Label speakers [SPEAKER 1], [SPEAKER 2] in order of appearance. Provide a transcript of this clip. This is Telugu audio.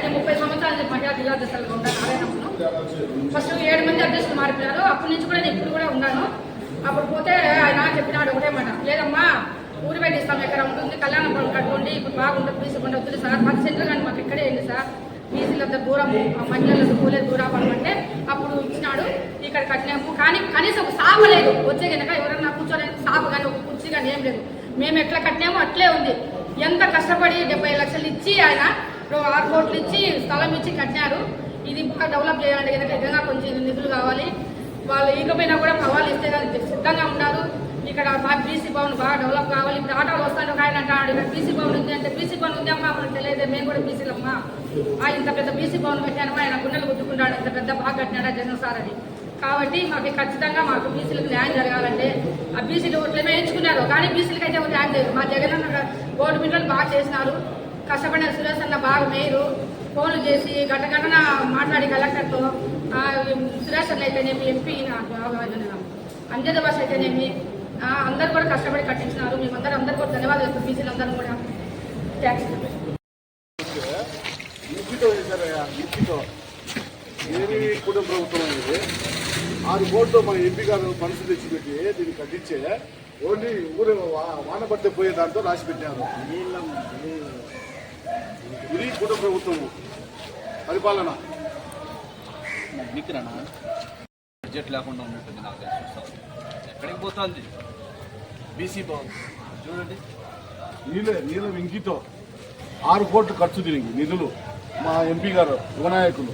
[SPEAKER 1] నేను ముప్పై సంవత్సరాలు నుంచి మహిళా జిల్లా దశలుగా ఉన్నాను నారాయణమ్మను ఫస్ట్ ఏడు మంది అధ్యక్షులు మారిపోయారు. అప్పటి నుంచి కూడా నేను ఇప్పుడు కూడా ఉన్నాను. అప్పుడు పోతే ఆయన చెప్పినాడు ఒకటే మాట. లేదమ్మా ఊరు పెట్టిస్తాం ఎక్కడ ఉంటుంది? కళ్యాణ కట్టుకోండి ఇప్పుడు బాగుంటుంది బీసీ వద్దులు సార్. పది సెంటర్ కానీ మాకు ఇక్కడే ఉంది సార్. బీసీలంత దూరం ఆ మహిళలకు పోలేదు దూరం అంటే అప్పుడు ఇచ్చినాడు. ఇక్కడ కట్టినాము. కానీ కనీసం ఒక సాగు లేదు. వచ్చే కనుక ఎవరన్నా కూర్చోడానికి సాగు కానీ ఒక కుర్చీ కానీ ఏం లేదు. మేము ఎట్లా కట్టినామో అట్లే ఉంది. ఎంత కష్టపడి డెబ్బై లక్షలు ఇచ్చి ఆయన ఆరు కోట్లు ఇచ్చి స్థలం ఇచ్చి కట్టినారు ఇది బాగా డెవలప్ చేయాలంటే కనుక నిజంగా కొంచెం నిధులు కావాలి. వాళ్ళు ఇకపోయినా కూడా పర్వాలు ఇస్తే కానీ సిద్ధంగా ఉన్నారు ఇక్కడ బాగా బీసీ భవన్ బాగా డెవలప్ కావాలి. ఇప్పుడు ఆటోలు వస్తాను ఒక ఆయన అంటాడు ఇక్కడ బీసీ భవన్ ఉంది అంటే బీసీ భవన్ ఉంది అమ్మా మనకు తెలియదు మేము కూడా బీసీలమ్మా. ఇంత పెద్ద బీసీ భవన్ పెట్టానమ్మా ఆయన గుండెలు గుద్దుకుంటాడు ఇంత పెద్ద బాగా కట్టినాడా జగన్ సార్ అని. కాబట్టి మాకు ఖచ్చితంగా మాకు బీసీలకు న్యాయం జరగాలంటే ఆ బీసీలు ఓట్లమే ఎంచుకున్నారు. కానీ బీసీలకు అయితే ఒక న్యాయం చేయరు. మా జగన్ అన్న గోల్డ్ మిల్లలు బాగా చేసినారు. కష్టపడిన సురేష్ అన్న బాగా మేరు ఫోన్లు చేసి గంట గంటన మాట్లాడి కలెక్టర్తో ఆ, సురేష్ అన్న అయితేనేమి ఎంపీ అంజద భాష అయితేనేమి ఆ, అందరు కూడా కష్టపడి కట్టించినారు. మేమందరం అందరు కూడా ధన్యవాదాలు బీసీలు అందరూ కూడా థ్యాంక్స్
[SPEAKER 2] ఏమి ప్రభుత్వం అనేది ఆరు కోట్లు మన ఎంపీ గారు మనసు తెచ్చిపెట్టి దీన్ని కట్టించే ఓన్లీ ఊరు వా- వాన పడితే పోయే దాంతో రాసి పెట్టారు కుటుంబ ప్రభుత్వము పరిపాలన.
[SPEAKER 3] బడ్జెట్ లేకుండా ఉన్నట్టుంది నాకు తెలిసి ఎక్కడికి పోతుంది? బీసీ బాగుంది చూడండి.
[SPEAKER 2] నీళ్ళ నీళ్ళ వెంకితో ఆరు కోట్లు ఖర్చు దీనికి నిధులు మా ఎంపీ గారు యువనాయకులు.